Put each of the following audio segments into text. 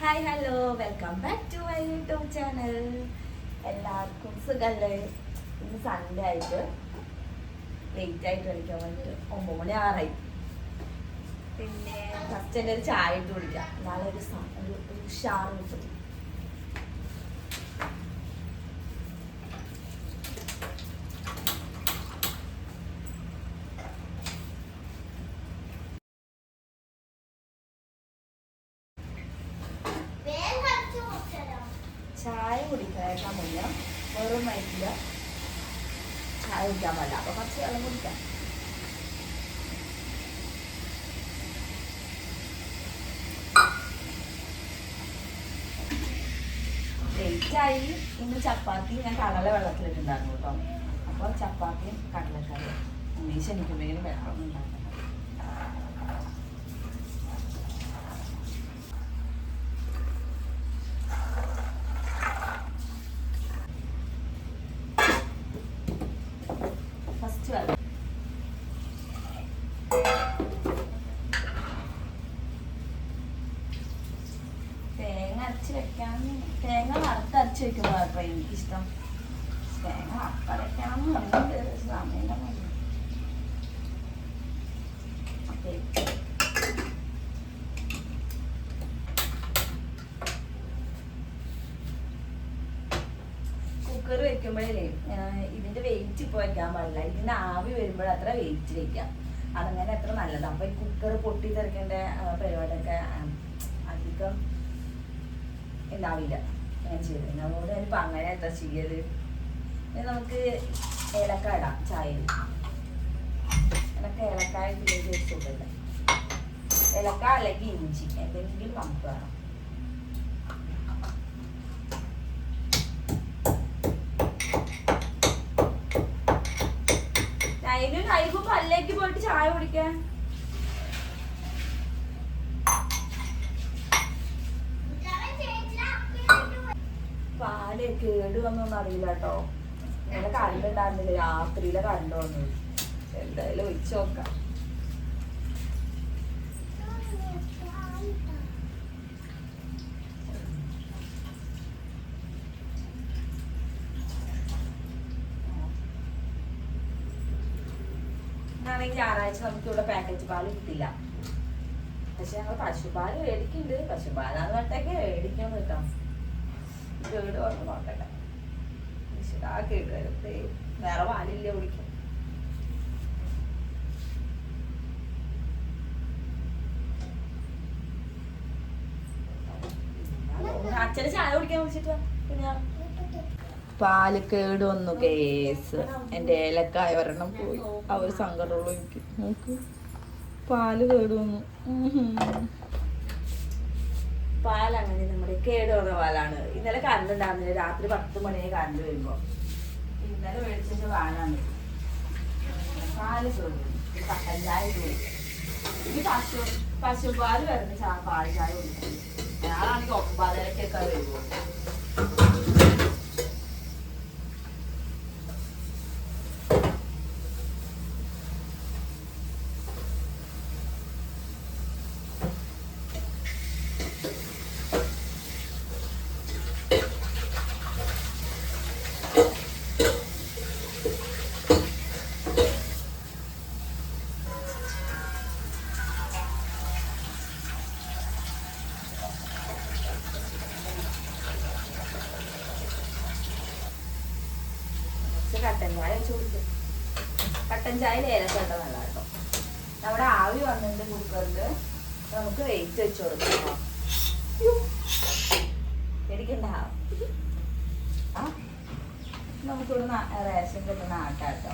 Hi hello welcome back to my YouTube channel എല്ലാവർക്കും സുഖല്ലേ? ഇന്ന് സൺഡേ ആയിട്ട് ലേറ്റ് ആയിട്ട് കളിക്കാൻ വേണ്ടിയിട്ട് ഒമ്പത് മണി ആറായി. പിന്നെ ഫസ്റ്റ് എന്റെ ഒരു ചായ ഇട്ട് കുടിക്കാം. നാളെ ഒരു ഒരു ഒരു കിട്ടും ചായ കുടിക്കാനായിട്ടാ മുന്നേ വെറും വയറ്റില്ല ചായ കുടിക്കാൻ പാടില്ല അപ്പൊ കുറച്ച് വെള്ളം കുടിക്കാം. ലേറ്റായി ഇന്ന് ചപ്പാത്തി ഞാൻ കടല വെള്ളത്തിലിട്ടുണ്ടായിരുന്നു കേട്ടോ. അപ്പോൾ ചപ്പാത്തിയും കടലക്കറിയും. ഉണ്ണീശ് എനിക്കുണ്ടെങ്കിലും വെള്ളം ഉണ്ടാക്കണം ഫസ്റ്റ് വെള്ളം തേങ്ങ അരച്ച് വെക്കാൻ തേങ്ങ വറുത്തരച്ച് വെക്കുമ്പോൾ കേട്ടോ എനിക്കിഷ്ടം. തേങ്ങ വറുത്തരയ്ക്കണം സമയം ഓക്കെ. കുക്കർ വെക്കുമ്പോഴേ ഇതിന്റെ വെയിറ്റ് ഇപ്പോൾ വെക്കാൻ പാടില്ല. ഇതിന്റെ ആവി വരുമ്പോൾ അത്ര വെയിറ്റ് വെക്കാം. അതങ്ങനെ അത്ര നല്ലതാണ് അപ്പൊ ഈ കുക്കർ പൊട്ടി തെറിക്കേണ്ട പരിപാടിയൊക്കെ അധികം ഉണ്ടാവില്ല ഞാൻ ചെയ്തത് അതുകൊണ്ട് അങ്ങനെ എന്താ ചെയ്യൽ? ഇനി നമുക്ക് ഏലക്ക ഇടാം ചായയിൽ. എനിക്ക് ഏലക്കായ ഇതിലേക്ക് ഏലക്ക അല്ലെങ്കിൽ ഇഞ്ചി എന്തെങ്കിലും നമുക്ക് വേണം. അതിനൊരു നൈബു പല്ലേക്ക് പോയിട്ട് ചായ കുടിക്കാൻ പാൽ കേട് വന്നൊന്നും അറിയില്ല കേട്ടോ. ഇങ്ങനെ കറണ്ട് ഉണ്ടായിരുന്നില്ല. രാത്രിയിലെ കറണ്ട് വന്നു. എന്തായാലും ഒഴിച്ചു നോക്കാം. ഞായറാഴ്ച നമുക്ക് ഇവിടെ പാക്കറ്റ് പാൽ കിട്ടില്ല. പക്ഷെ ഞങ്ങൾ പശുപാൽ മേടിക്കുന്നുണ്ട്. പശുപാലാന്ന് പറഞ്ഞിട്ടൊക്കെ മേടിക്കാൻ നിൽക്കാം വീട് വന്ന് നോക്കട്ടെ വേറെ പാലില്ല കുടിക്കും അച്ഛന് ചായ കുടിക്കാൻ വിളിച്ചിട്ട് പാൽ കേട് വന്നു കേസ്. എന്റെ ഏലക്കായ ഒരെണ്ണം പോയി. ആ ഒരു സങ്കടമുള്ളൂ എനിക്ക്. നോക്ക്. പാൽ കേട് വന്നു. പാലങ്ങനെ നമ്മുടെ കേട് വന്ന പാലാണ്. ഇന്നലെ കറണ്ട് ഉണ്ടായിരുന്നില്ല. രാത്രി പത്ത് മണിയായി കറണ്ട് വരുമ്പോ. ഇന്നലെ മേടിച്ചിട്ട് പാലാണ് പാൽ കേട് വന്നു. ഈ കട്ടൻ ചായ പോയി ഈ പശു പശുപാൽ വരുന്ന പാൽ ചായ കൊടുക്കും. ഞാനാണെങ്കിൽ ഒമ്പതരക്കൊക്കെ വരുമോ കുറച്ച് കട്ടൻ ചായ വെച്ച് കുടിക്കും കട്ടൻ ചായയിൽ ഏലക്കട്ട നല്ല കേട്ടോ നമ്മുടെ ആവി വന്നിട്ട് കുക്കറിൽ നമുക്ക് വെയിറ്റ് വെച്ച് കൊടുക്കാം. പേടിക്കണ്ട. ആ നമുക്കിവിടെ റേഷൻ കിട്ടുന്ന ആട്ടാട്ടോ.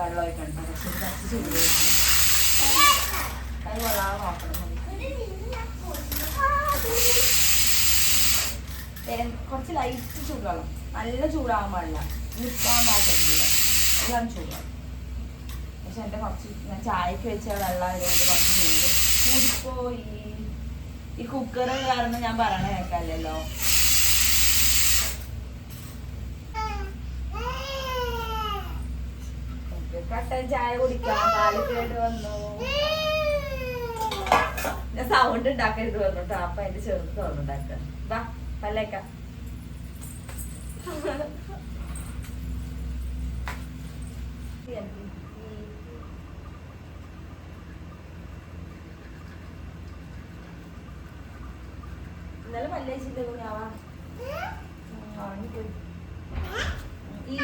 കുറച്ച് ഇളം പക്ഷെ കുറച്ച് ചൂട് കൈ കുറച്ച് ലൈറ്റ് ചൂടാണ് നല്ല ചൂടാവാൻ പാടില്ല നിൽക്കാൻ നോക്കരുത് എല്ലാം ചൂടാണ് പക്ഷെ എന്റെ കുറച്ച് ഞാൻ ചായക്ക് വെച്ച വെള്ളം കുറച്ച് ചൂട് കൂടിപ്പോയി ഈ കുക്കർ കാരണം ഞാൻ പറയണ കേൾക്കാമല്ലോ ചായ കുടിക്കാം കേട്ട് വന്നു. ഞാൻ സൗണ്ട് ഉണ്ടാക്കരുത് പറഞ്ഞു കേട്ടോ അപ്പൊ അതിന്റെ ചെറുത് ഉണ്ടാക്കുക വാ ഇന്നലെ പല്ലേച്ചില്ലേ കുഞ്ഞാവാ ഈ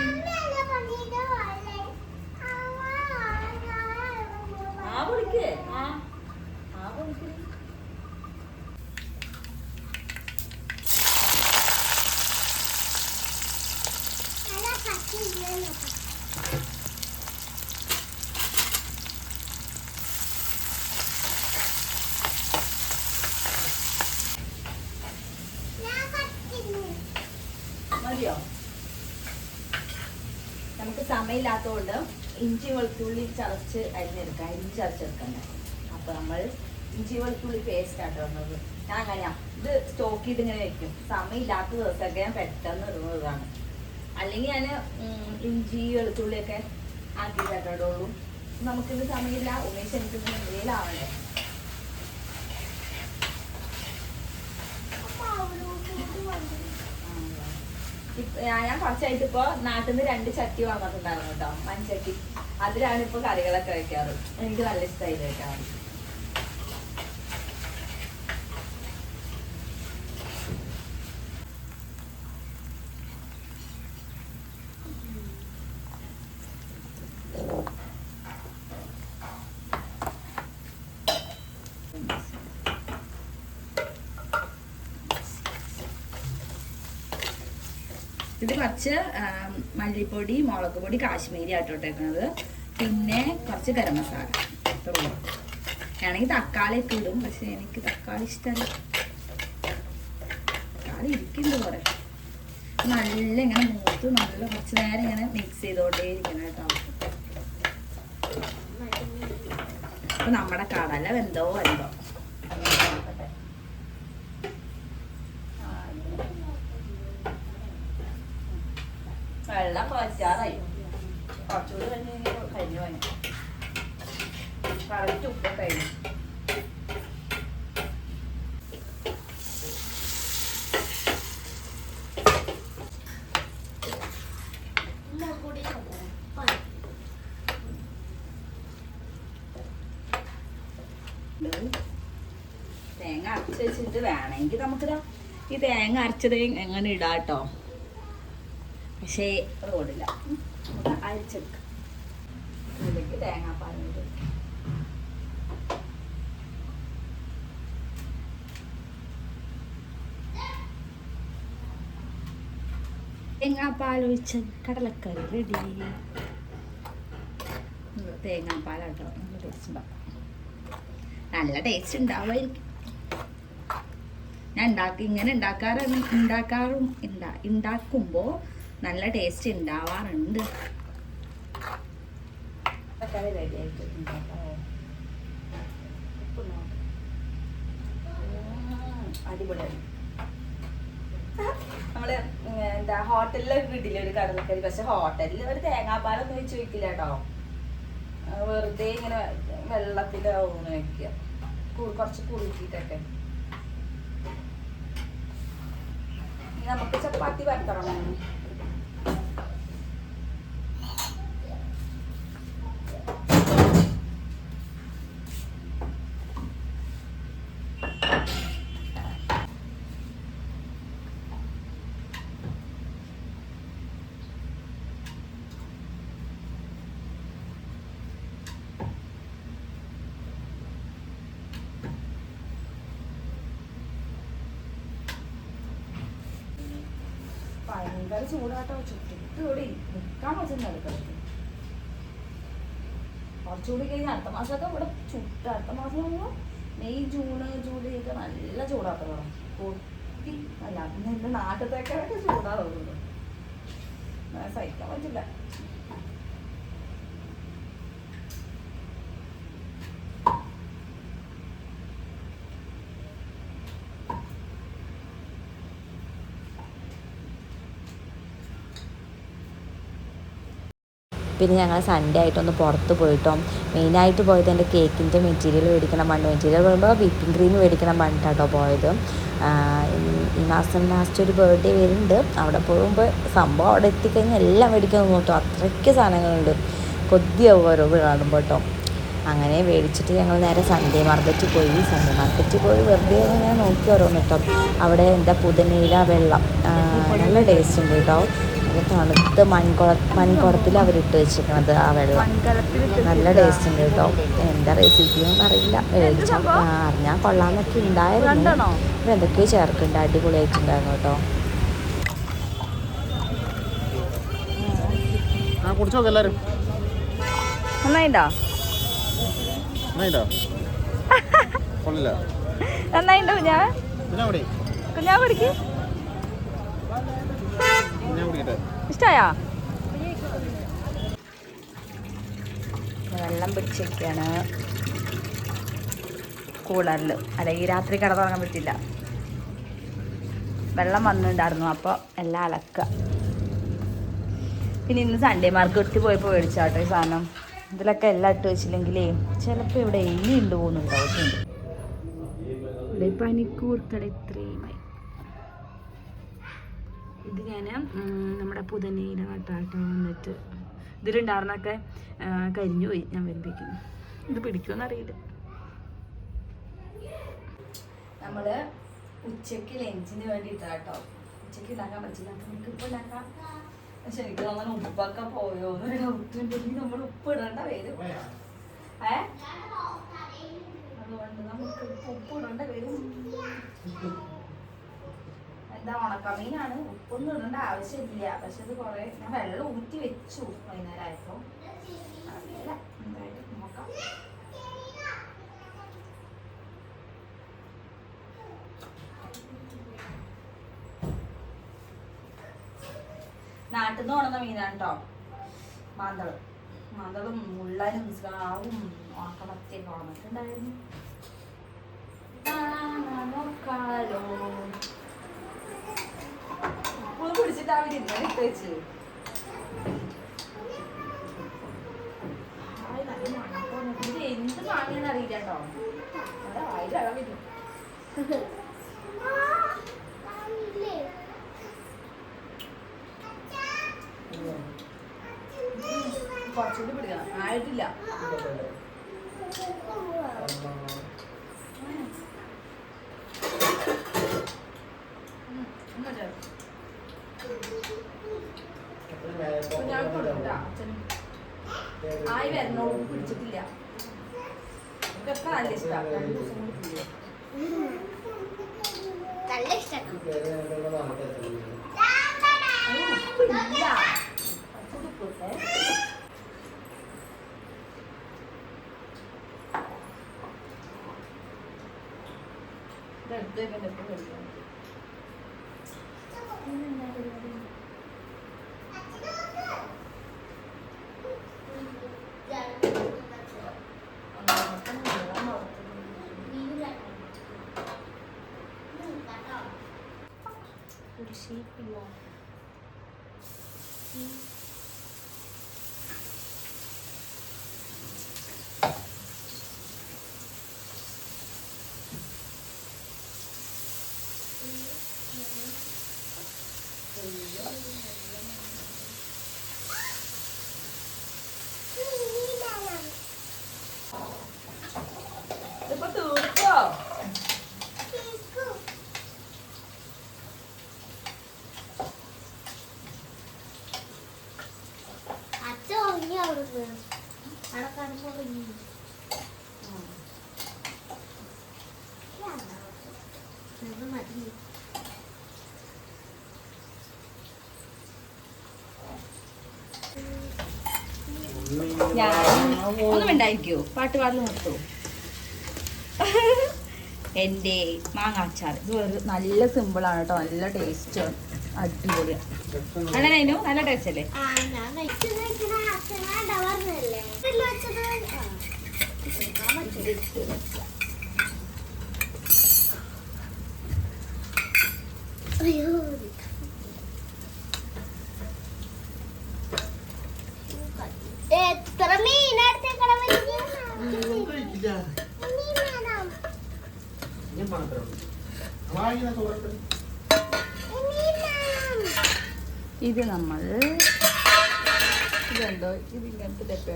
ആ വിളിക്ക് ആ. ആ വിളിക്ക് മതിയോ നമുക്ക് സമയമില്ലാത്തതുകൊണ്ട് ഇഞ്ചി വെളുത്തുള്ളി ചതച്ച് അരിഞ്ഞെടുക്കാം. ഇഞ്ചി ചതച്ചെടുക്കണ്ട അപ്പൊ നമ്മൾ ഇഞ്ചി വെളുത്തുള്ളി പേസ്റ്റ് ആട്ടോ വന്നത്. ഞാൻ അങ്ങനെയാ. ഇത് സ്റ്റോക്ക് ചെയ്ത് ഇങ്ങനെ വെക്കും. സമയമില്ലാത്ത ദിവസമൊക്കെ ഞാൻ പെട്ടെന്ന് ഇടുന്നതാണ്. അല്ലെങ്കിൽ ഞാൻ ഇഞ്ചി വെളുത്തുള്ളിയൊക്കെ ആക്കി കേട്ടോളൂ നമുക്കിത് സമയമില്ല. ഉമേഷ് എനിക്ക് എന്തെങ്കിലും ആവണ്ടേ ഇപ്പ- ഞാൻ കുറച്ചായിട്ട് ഇപ്പൊ നാട്ടിൽ നിന്ന് രണ്ട് ചട്ടി വാങ്ങിയിട്ടുണ്ടായിരുന്നു കേട്ടോ. മൺചട്ടി. അതിലാണ് ഇപ്പൊ കറികളൊക്കെ വെക്കാറ്. എനിക്ക് നല്ല ഇഷ്ടമായി വെക്കാറ് ഇത് കുറച്ച് മല്ലിപ്പൊടി മുളക് പൊടി കാശ്മീരി ആട്ടോട്ടേക്കുന്നത് പിന്നെ കുറച്ച് ഗരം മസാല. വേണമെങ്കിൽ തക്കാളി ഒക്കെ ഇടും പക്ഷെ എനിക്ക് തക്കാളി ഇഷ്ടമല്ല തക്കാളി ഇരിക്കുന്നുണ്ട് കുറെ. നല്ല ഇങ്ങനെ മൂത്ത് നല്ല കുറച്ച് നേരം ഇങ്ങനെ മിക്സ് ചെയ്തോണ്ടേ ഇരിക്കണം കേട്ടോ. അപ്പൊ നമ്മുടെ കടല വെന്തോ വെന്തോ നോക്കട്ടെ. ആ, പറ്റാറായി. കുറച്ചുകൂടി കഴിഞ്ഞ് കഴിഞ്ഞ് പോയി കറക്റ്റ് ഉപ്പ് കഴിഞ്ഞു തേങ്ങ അരച്ച് വെച്ചിട്ട് വേണമെങ്കിൽ നമുക്കിതാ ഈ തേങ്ങ അരച്ചത് എങ്ങനെ ഇടാം കേട്ടോ പക്ഷേ റോഡില്ല അരിച്ചെടുക്കാം. ഇടും. തേങ്ങാപ്പാൽ ഒഴിച്ച കടലക്കറി റെഡി തേങ്ങാപ്പാലാട്ടോ നല്ല ടേസ്റ്റ് നല്ല ടേസ്റ്റ് ഉണ്ടാവുമായിരിക്കും. ഞാൻ ഉണ്ടാക്കി ഇങ്ങനെ ഉണ്ടാക്കാറ് ഉണ്ടാക്കാറും നല്ല ടേസ്റ്റ് ഉണ്ടാവാറുണ്ട് അടിപൊളിയാണ്. നമ്മൾ എന്താ ഹോട്ടലിലൊക്കെ കിട്ടില്ല ഒരു കടലക്കറി? പക്ഷെ ഹോട്ടലിൽ ഒരു തേങ്ങാപ്പാലൊന്നും വെച്ച് വെക്കില്ല കേട്ടോ. വെറുതെ ഇങ്ങനെ വെള്ളത്തിലാവും വെക്കുക. കു- കുറച്ച് കുറുക്കിയിട്ടൊക്കെ. നമുക്ക് ചപ്പാത്തി പരത്തണം ഭയങ്കര ചൂടാട്ടോ. ചുറ്റിട്ട് ഇവിടെ നിൽക്കാൻ പറ്റുന്ന അടുക്കളത്ത് കുറച്ചുകൂടി കഴിഞ്ഞാൽ അടുത്ത മാസമൊക്കെ ഇവിടെ ചുട്ട് അടുത്ത മാസം ആകുമ്പോൾ മെയ് ജൂണ് ജൂലൈ ഒക്കെ നല്ല ചൂടാട്ടോ. കൊട്ടി അല്ല പിന്നെ എന്റെ നാട്ടിലത്തേക്കാളൊക്കെ ചൂടാ തോന്നുന്നു. അങ്ങനെ സഹിക്കാൻ പറ്റില്ല. പിന്നെ ഞങ്ങൾ സൺഡേ ആയിട്ടൊന്ന് പുറത്ത് പോയിട്ടോ. മെയിനായിട്ട് പോയത് എന്റെ കേക്കിന്റെ മെറ്റീരിയൽ മേടിക്കണം പണ്ട്. മെറ്റീരിയൽ പറയുമ്പോൾ വിപ്പിംഗ് ക്രീം മേടിക്കണം പണ്ടാട്ടോ പോയത്. ഈ- മാസം ലാസ്റ്റ് ഒരു ബർത്ത്ഡേ വരുന്നുണ്ട്. അവിടെ പോകുമ്പോൾ സംഭവം അവിടെ എത്തിക്കഴിഞ്ഞാൽ എല്ലാം മേടിക്കാൻ നോട്ടോ അത്രയ്ക്ക് സാധനങ്ങളുണ്ട്. കൊതിയാവും ഓരോ കാണുമ്പോൾ കേട്ടോ അങ്ങനെ മേടിച്ചിട്ട് ഞങ്ങൾ നേരെ സൺഡേ മാർക്കറ്റിൽ പോയി. സൺഡേ മാർക്കറ്റിൽ പോയി വെറുതെ ഞാൻ നോക്കി ഓരോന്ന് കേട്ടോ അവിടെ എന്താ പുതിനയില വെള്ളം. നല്ല ടേസ്റ്റ് ഉണ്ട് കേട്ടോ നല്ല തണുത്ത് മൺകുള മൺകുളത്തിൽ അവരിട്ട് വെച്ചിരിക്കുന്നത് ആ വെള്ളം. നല്ല ടേസ്റ്റ് ഉണ്ട് കേട്ടോ. എന്താ റെസിപ്പി ഒന്നും അറിയില്ല. മേടിച്ചാൽ അറിഞ്ഞാൽ കൊള്ളാന്നൊക്കെ ഉണ്ടായിരുന്നു. എന്തൊക്കെയോ ചേർക്കുന്നുണ്ട് അടിപൊളിയായിട്ടുണ്ടായിരുന്നു കേട്ടോ. ആ കുടിച്ചു നോക്ക് എല്ലാരും? നന്നായിണ്ടോ? എന്നായിട്ടോ കൊള്ളില്ല. നന്നായിണ്ടോ കുഞ്ഞാ കുടിക്കും. കുടിക്കട്ടെ വെള്ളം പിടിച്ചൊക്കെയാണ് കൂളറിൽ അല്ലെങ്കിൽ രാത്രി കട കിടന്നുറങ്ങാൻ പറ്റില്ല വെള്ളം വന്നിട്ടുണ്ടായിരുന്നു അപ്പോൾ എല്ലാം അലക്കുക. പിന്നെ ഇന്ന് സൺഡേ മാർക്കറ്റിൽ പോയപ്പോൾ മേടിച്ചാട്ടോ ഈ സാധനം. ഇതിലൊക്കെ എല്ലാം ഇട്ട് വെച്ചില്ലെങ്കിലേ ചിലപ്പോൾ ഇവിടെ എലി ഉണ്ട് പോകുന്നുണ്ടാവും ഇവിടെ പനിക്കൂർക്കട ഇത്രയുമായി ഇത് ഞാൻ നമ്മുടെ പുതനയില നട്ടാട്ടം വന്നിട്ട്. ഇതിലുണ്ടായിരുന്നൊക്കെ കരിഞ്ഞു പോയി. ഞാൻ വരുമ്പോഴേക്കും ഇത് പിടിക്കുമെന്നറിയില്ല നമ്മൾ ഉച്ചയ്ക്ക് ലഞ്ചിന് വേണ്ടിയിട്ടാട്ടോ. ഉച്ചയ്ക്ക് ഉണ്ടാക്കാൻ പറ്റില്ല. നമുക്ക് ഇപ്പം ഉണ്ടാക്കാം ശരിക്കും അങ്ങനെ ഉപ്പൊക്കെ പോയോ? എന്നൊരു ഉണ്ടെങ്കിൽ നമ്മൾ ഉപ്പ് ഇടേണ്ട വരും. ഏ? അതുകൊണ്ട് നമുക്ക് ഉപ്പ് ഇടേണ്ട വരും. എന്താ ഉണക്കമീനാണ് ഉപ്പൊന്നും ഇടേണ്ട ആവശ്യമില്ല. പക്ഷെ ഇത് കുറെ ഞാൻ വെള്ളം ഊറ്റി വെച്ചു വൈകുന്നേരം ആയപ്പോ അറിയില്ല എന്തായാലും നോക്കാം. നാട്ടിൽ നിന്ന് ഉണന്ന മീനാണ് കേട്ടോ മാന്തൾ. മാന്തളും മുള്ളനും സ്രാവും ഉണക്കമത്തിയൊക്കെ വന്നിട്ടുണ്ടായിരുന്നു ആ, നോക്കാലോ വെച്ച് എന്ത് മാങ്ങയാന്ന് അവിടെ വായിൽ കുറച്ചുകൂടി പിടിക്കണം. ആയിട്ടില്ല ഉം, ഇങ്ങോട്ട്. അപ്പൊ ഞാൻ കൊടുക്കട്ടാ അച്ഛന് ആയി വരണോട് പിടിച്ചിട്ടില്ല ഇതൊക്കെ നല്ല ഇഷ്ടമാണ്. നല്ല ഇഷ്ടമാണ് അത് To shape you all. ഒന്നും ഉണ്ടായിരിക്കോ പാട്ട് പാടൽ നിർത്തോ എന്റെ മാങ്ങ അച്ചാർ ഇത് ഒരു നല്ല സിമ്പിളാണ് കേട്ടോ. നല്ല ടേസ്റ്റ് അടിപൊളിയാണ് അങ്ങനെ അതിനു നല്ല ടേസ്റ്റ് അല്ലേ? അയ്യോ. എത്ര വേണം ഇത് നമ്മൾ ഇതുണ്ടോ ഇത് ഇങ്ങനത്തെ ഡപ്പ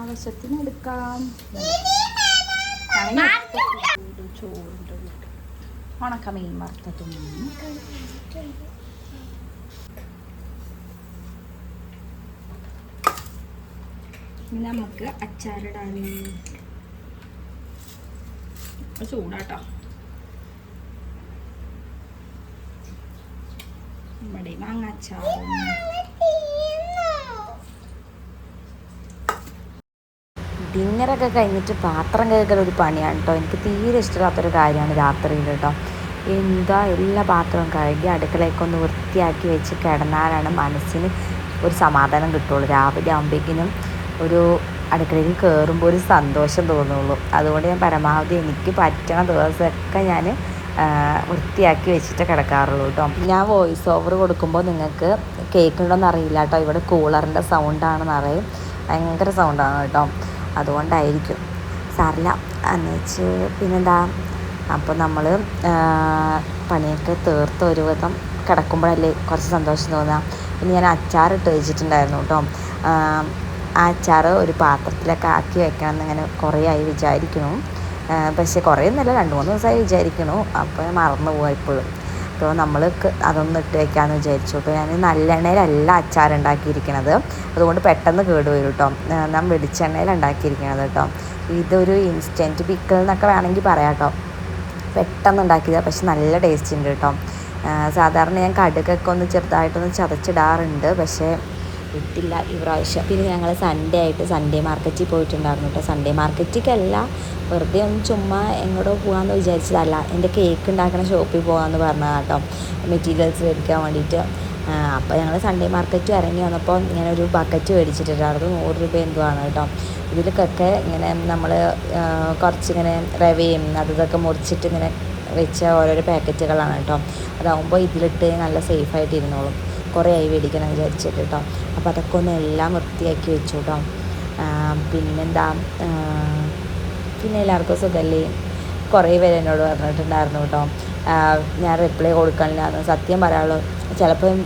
ആവശ്യത്തിന് എടുക്കാം. ചോറുണ്ട് ഉണക്കമീൻ വറുത്തതും നമുക്ക് അച്ചാറിടാനും ചൂടാട്ടോ. നമ്മുടെ മാങ്ങാച്ചാറും ഡിന്നറൊക്കെ കഴിഞ്ഞിട്ട് പാത്രം കഴുകൽ ഒരു പണിയാണ് കേട്ടോ എനിക്ക് തീരെ ഇഷ്ടമില്ലാത്തൊരു കാര്യമാണ് രാത്രിയിൽ കേട്ടോ എന്താ എല്ലാ പാത്രവും കഴുകി അടുക്കളയൊക്കെ ഒന്ന് വൃത്തിയാക്കി വെച്ച് കിടന്നാലാണ് മനസ്സിന് ഒരു സമാധാനം കിട്ടുള്ളൂ. രാവിലെ ആകുമ്പോഴേക്കിനും ഒരു അടുക്കളയിൽ കയറുമ്പോൾ ഒരു സന്തോഷം തോന്നുള്ളൂ. അതുകൊണ്ട് ഞാൻ പരമാവധി എനിക്ക് പറ്റണ ദിവസമൊക്കെ ഞാൻ വൃത്തിയാക്കി വെച്ചിട്ട് കിടക്കാറുള്ളൂ കേട്ടോ. ഞാൻ വോയിസ് ഓവർ കൊടുക്കുമ്പോൾ നിങ്ങൾക്ക് കേൾക്കുന്നുണ്ടോയെന്ന് അറിയില്ല കേട്ടോ. ഇവിടെ കൂളറിന്റെ സൗണ്ടാണെന്ന് അറിയും. ഭയങ്കര സൗണ്ടാണ് കേട്ടോ. അതുകൊണ്ടായിരിക്കും. സാറില്ല എന്ന് വെച്ച് പിന്നെന്താ? അപ്പോൾ നമ്മൾ പണിയൊക്കെ തീർത്ത് ഒരു വിധം കിടക്കുമ്പോഴല്ലേ കുറച്ച് സന്തോഷം തോന്നുക പിന്നെ ഞാൻ അച്ചാറിട്ട് വെച്ചിട്ടുണ്ടായിരുന്നു കേട്ടോ. ആ അച്ചാർ ഒരു പാത്രത്തിലൊക്കെ ആക്കി വെക്കണം എന്നിങ്ങനെ കുറേ ആയി വിചാരിക്കണു ആ, പക്ഷേ കുറേ ഒന്നുമല്ല രണ്ട് മൂന്ന് ദിവസമായി വിചാരിക്കണു. അപ്പോൾ മറന്നു പോവാ ഇപ്പോഴും. അപ്പോൾ നമ്മൾ അതൊന്ന് ഇട്ട് വയ്ക്കാമെന്ന് വിചാരിച്ചു. അപ്പോൾ ഞാൻ നല്ലെണ്ണയിലല്ല അച്ചാർ ഉണ്ടാക്കിയിരിക്കണത് അതുകൊണ്ട് പെട്ടെന്ന് കേടുവരും കേട്ടോ ആ, ഞാൻ വെളിച്ചെണ്ണയിൽ ഉണ്ടാക്കിയിരിക്കണത് കേട്ടോ ഇതൊരു ഇൻസ്റ്റന്റ് പിക്കിൾ എന്നൊക്കെ വേണമെങ്കിൽ പറയാം കേട്ടോ പെട്ടെന്ന് ഉണ്ടാക്കിയതാണ് പക്ഷെ നല്ല ടേസ്റ്റ് ഉണ്ട് കേട്ടോ സാധാരണ ഞാൻ കടുകൊക്കെ ഒന്ന് ചെറുതായിട്ടൊന്ന് ചതച്ചിടാറുണ്ട്. പക്ഷേ ഇട്ടില്ല ഈ പ്രാവശ്യം. പിന്നെ ഞങ്ങൾ സൺഡേ ആയിട്ട് സൺഡേ മാർക്കറ്റിൽ പോയിട്ടുണ്ടായിരുന്നു കേട്ടോ സൺഡേ മാർക്കറ്റിക്കല്ല വെറുതെ ഒന്ന് ചുമ്മാ എങ്ങോട്ടോ പോകാമെന്ന് വിചാരിച്ചതല്ല. എന്റെ കേക്ക് ഉണ്ടാക്കുന്ന ഷോപ്പിൽ പോകാമെന്ന് പറഞ്ഞതാണ് കേട്ടോ മെറ്റീരിയൽസ് മേടിക്കാൻ വേണ്ടിയിട്ട് അപ്പോൾ ഞങ്ങൾ സൺഡേ മാർക്കറ്റ് ഇറങ്ങി വന്നപ്പോൾ ഇങ്ങനെ ഒരു ബക്കറ്റ് മേടിച്ചിട്ടുണ്ടായിരുന്നു നൂറ് രൂപ എന്തോ ആണ് കേട്ടോ ഇതിലൊക്കെ ഇങ്ങനെ നമ്മൾ കുറച്ചിങ്ങനെ റവയും അത് ഇതൊക്കെ മുറിച്ചിട്ട് ഇങ്ങനെ വെച്ച ഓരോരോ പാക്കറ്റുകളാണ് കേട്ടോ അതാവുമ്പോൾ ഇതിലിട്ട് നല്ല സേഫായിട്ട് ഇരുന്നോളും. കുറേ ആയി മേടിക്കണം വിചാരിച്ചിട്ട് കേട്ടോ അപ്പോൾ അതൊക്കെ ഒന്ന് എല്ലാം വൃത്തിയാക്കി വെച്ചു കേട്ടോ പിന്നെന്താ പിന്നെ എല്ലാവർക്കും സുഖമല്ലേ കുറേ പേര് എന്നോട് പറഞ്ഞിട്ടുണ്ടായിരുന്നു കേട്ടോ. ഞാൻ റിപ്ലൈ കൊടുക്കണില്ലാന്ന് സത്യം പറയാനുള്ളൂ ചിലപ്പം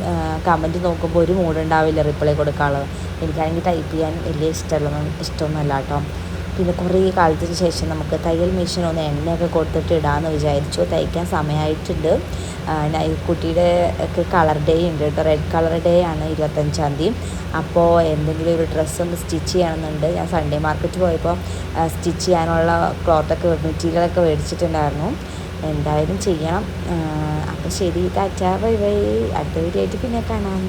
കമന്റ് നോക്കുമ്പോൾ ഒരു മൂഡ് ഉണ്ടാവില്ല റിപ്ലൈ കൊടുക്കാനുള്ളത്. എനിക്കാണെങ്കിൽ ടൈപ്പ് ചെയ്യാൻ വലിയ ഇഷ്ടമുള്ള ഇഷ്ടമൊന്നുമല്ല കേട്ടോ. പിന്നെ കുറേ കാലത്തിന് ശേഷം നമുക്ക് തയ്യൽ മെഷീൻ ഒന്ന് എണ്ണയൊക്കെ കൊടുത്തിട്ട് ഇടാമെന്ന് വിചാരിച്ചു. തയ്ക്കാൻ സമയമായിട്ടുണ്ട് കുട്ടിയുടെ ഒക്കെ കളർ ഡേ ഉണ്ട് കേട്ടോ. റെഡ് കളർ ഡേ ആണ് ഇരുപത്തഞ്ചാം തീയതി. അപ്പോൾ എന്തെങ്കിലും ഒരു ഡ്രസ്സ് ഒന്ന് സ്റ്റിച്ച് ചെയ്യണമെന്നുണ്ട്. ഞാൻ സൺഡേ മാർക്കറ്റ് പോയപ്പോൾ സ്റ്റിച്ച് ചെയ്യാനുള്ള ക്ലോത്തൊക്കെ മെറ്റീരിയലൊക്കെ മേടിച്ചിട്ടുണ്ടായിരുന്നു. എന്തായാലും ചെയ്യണം. അപ്പോൾ ശരി ടാറ്റാ. Bye bye. അടുത്ത വീഡിയോ ആയിട്ട് പിന്നെ കാണാം.